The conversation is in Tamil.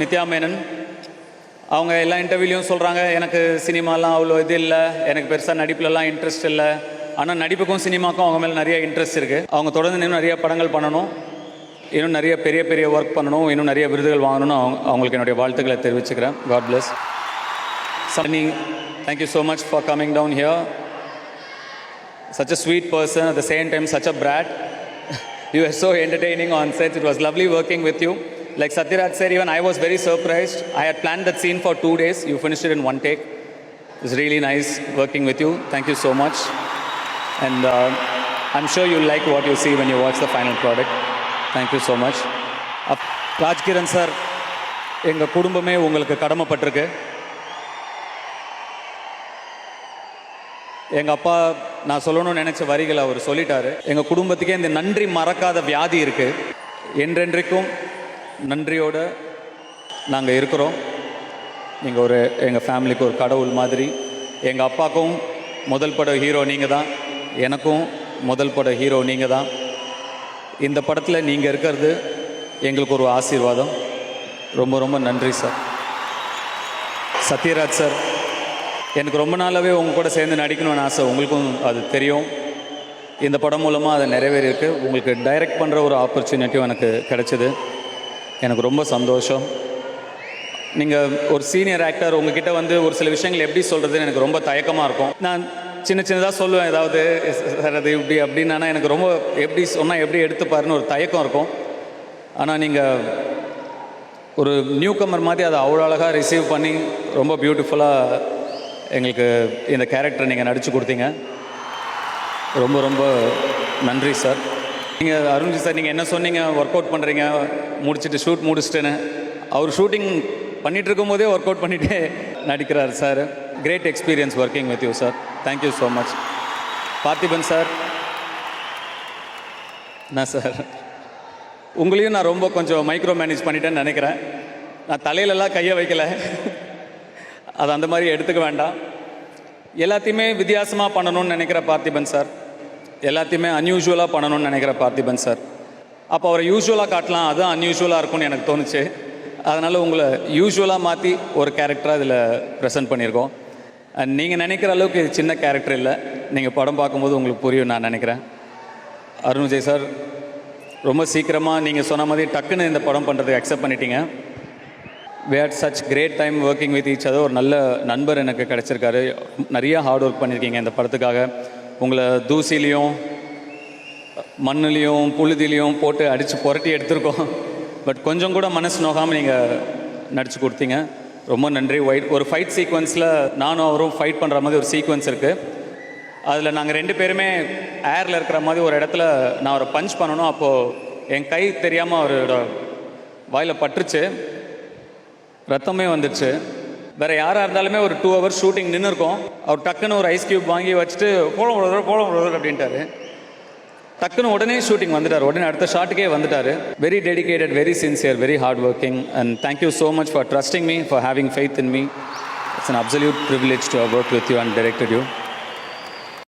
நித்யா மேனன் அவங்க எல்லா இன்டர்வியூலையும் சொல்கிறாங்க எனக்கு சினிமாலாம் அவ்வளோ இது இல்லை எனக்கு பெருசாக நடிப்புலலாம் இன்ட்ரெஸ்ட் இல்லை. ஆனால் நடிப்புக்கும் சினிமாக்கும் அவங்க மேலே நிறைய இன்ட்ரெஸ்ட் இருக்குது அவங்க தொடர்ந்து இன்னும் நிறைய படங்கள் பண்ணணும். இன்னும் நிறைய பெரிய பெரிய ஒர்க் பண்ணணும். இன்னும் நிறைய விருதுகள் வாங்கணும்னு அவங்க அவங்களுக்கு என்னுடைய வாழ்த்துக்களை தெரிவிச்சுக்கிறேன். God bless Sunny thank you so much for coming down here such a sweet person at the same time such a brat you are so entertaining on set it was lovely working with you like satyaraj said even i was very surprised i had planned that scene for two days you finished it in one take It's really nice working with you thank you so much and uh, i'm sure you'll like what you see when you watch the final product thank you so much Rajkiran sir எங்கள் குடும்பமே உங்களுக்கு கடமைப்பட்டிருக்கு எங்கள் அப்பா நான் சொல்லணும்னு நினச்ச வரிகளை அவர் சொல்லிட்டாரு எங்கள் குடும்பத்துக்கே இந்த நன்றி மறக்காத வியாதி இருக்குது என்றென்றைக்கும் நன்றியோடு நாங்கள் இருக்கிறோம். நீங்கள் ஒரு எங்கள் ஃபேமிலிக்கு ஒரு கடவுள் மாதிரி. எங்கள் அப்பாவுக்கும் முதல் பட ஹீரோ நீங்கள் தான் எனக்கும் முதல் பட ஹீரோ நீங்கள் தான் இந்த படத்தில் நீங்கள் இருக்கிறது எங்களுக்கு ஒரு ஆசீர்வாதம். ரொம்ப ரொம்ப நன்றி சார் சத்யராஜ் சார் எனக்கு ரொம்ப நாளாகவே உங்கள் கூட சேர்ந்து நடிக்கணும்னு ஆசை. உங்களுக்கும் அது தெரியும். இந்த படம் மூலமாக அது நிறைவேறியிருக்கு. உங்களுக்கு டைரக்ட் பண்ணுற ஒரு ஆப்பர்ச்சுனிட்டியும் எனக்கு கிடைச்சிது. எனக்கு ரொம்ப சந்தோஷம். நீங்கள் ஒரு சீனியர் ஆக்டர் உங்ககிட்ட வந்து ஒரு சில விஷயங்கள் எப்படி சொல்கிறதுன்னு எனக்கு ரொம்ப தயக்கமாக இருக்கும். நான் சின்ன சின்னதாக சொல்லுவேன் ஏதாவது சார் அது இப்படி அப்படின்னா எனக்கு ரொம்ப எப்படி சொன்னால் எப்படி எடுத்துப்பாருன்னு ஒரு தயக்கம் இருக்கும். ஆனால் நீங்கள் ஒரு நியூ கமர் மாதிரி அதை அவ்வளோ அழகாக ரிசீவ் பண்ணி ரொம்ப பியூட்டிஃபுல்லாக எங்களுக்கு இந்த கேரக்டர் நீங்கள் நடித்து கொடுத்தீங்க. ரொம்ப ரொம்ப நன்றி சார் நீங்கள் அருண்ஜி சார் நீங்கள் என்ன சொன்னீங்க? ஒர்க் அவுட் பண்ணுறீங்க முடிச்சுட்டு ஷூட் முடிச்சிட்டேன்னு. அவர் ஷூட்டிங் பண்ணிகிட்டு இருக்கும்போதே ஒர்க் அவுட் பண்ணிகிட்டே நடிக்கிறார் sir. Great experience working with you sir thank you so much Parthiban sir. என்ன சார்? உங்களையும் நான் ரொம்ப கொஞ்சம் மைக்ரோ மேனேஜ் பண்ணிட்டேன்னு நினைக்கிறேன். நான் தலையிலலாம் கையை வைக்கலை. அது அந்த மாதிரி எடுத்துக்க வேண்டாம். எல்லாத்தையுமே வித்தியாசமாக பண்ணணும்னு நினைக்கிற பார்த்திபன் சார். எல்லாத்தையுமே அன்யூஷுவலாக பண்ணணும்னு நினைக்கிற பார்த்திபன் சார். அப்போ அவரை யூஸ்வலாக காட்டலாம் அதுதான் அன்யூஷுவலாக இருக்கும்னு எனக்கு தோணுச்சு. அதனால் உங்களை யூஸ்வலாக மாற்றி ஒரு கேரக்டராக இதில் ப்ரெசென்ட் பண்ணியிருக்கோம். அண்ட் நீங்கள் நினைக்கிற அளவுக்கு இது சின்ன கேரக்டர் இல்லை. நீங்கள் படம் பார்க்கும்போது உங்களுக்கு புரியும் நான் நினைக்கிறேன். அருண் விஜய் சார் ரொம்ப சீக்கிரமாக நீங்கள் சொன்ன மாதிரி டக்குன்னு இந்த படம் பண்ணுறதுக்கு அக்செப்ட் பண்ணிட்டீங்க. We had such great time working with each other. ஒரு நல்ல நண்பர் எனக்கு கிடச்சிருக்காரு. நிறைய ஹார்ட் ஒர்க் பண்ணியிருக்கீங்க இந்த படத்துக்காக. உங்களை தூசிலையும் மண்ணுலேயும் புழுதிலையும் போட்டு அடித்து புரட்டி எடுத்திருக்கோம். பட் கொஞ்சம் கூட மனசு நோகாமல் நீங்கள் நடித்து கொடுத்தீங்க. ரொம்ப நன்றி. ஒயிட் ஒரு ஃபைட் சீக்வன்ஸில் நானும் அவரும் ஃபைட் பண்ணுற மாதிரி ஒரு சீக்வன்ஸ் இருக்குது அதில் நாங்கள் ரெண்டு பேருமே ஏரில் இருக்கிற மாதிரி ஒரு இடத்துல நான் அவரை பஞ்ச் பண்ணணும். அப்போது என் கை தெரியாமல் அவரோட வாயில் பட்டுருச்சு. ரத்தமே வந்துடுச்சு வேற யாராக இருந்தாலுமே ஒரு டூ ஹவர்ஸ் ஷூட்டிங் நின்று இருக்கோம் அவர் டக்குன்னு ஒரு ஐஸ் கியூப் வாங்கி வச்சுட்டு போலம் பிரதர் போலம் பிரதர் அப்படின்ட்டாரு. டக்குன்னு உடனே ஷூட்டிங் வந்துட்டார். உடனே அடுத்த ஷாட்டுக்கே வந்துட்டார். Very dedicated very sincere very hard working and thank you so much for trusting me for having faith in me it's an absolute privilege to work with you and directed you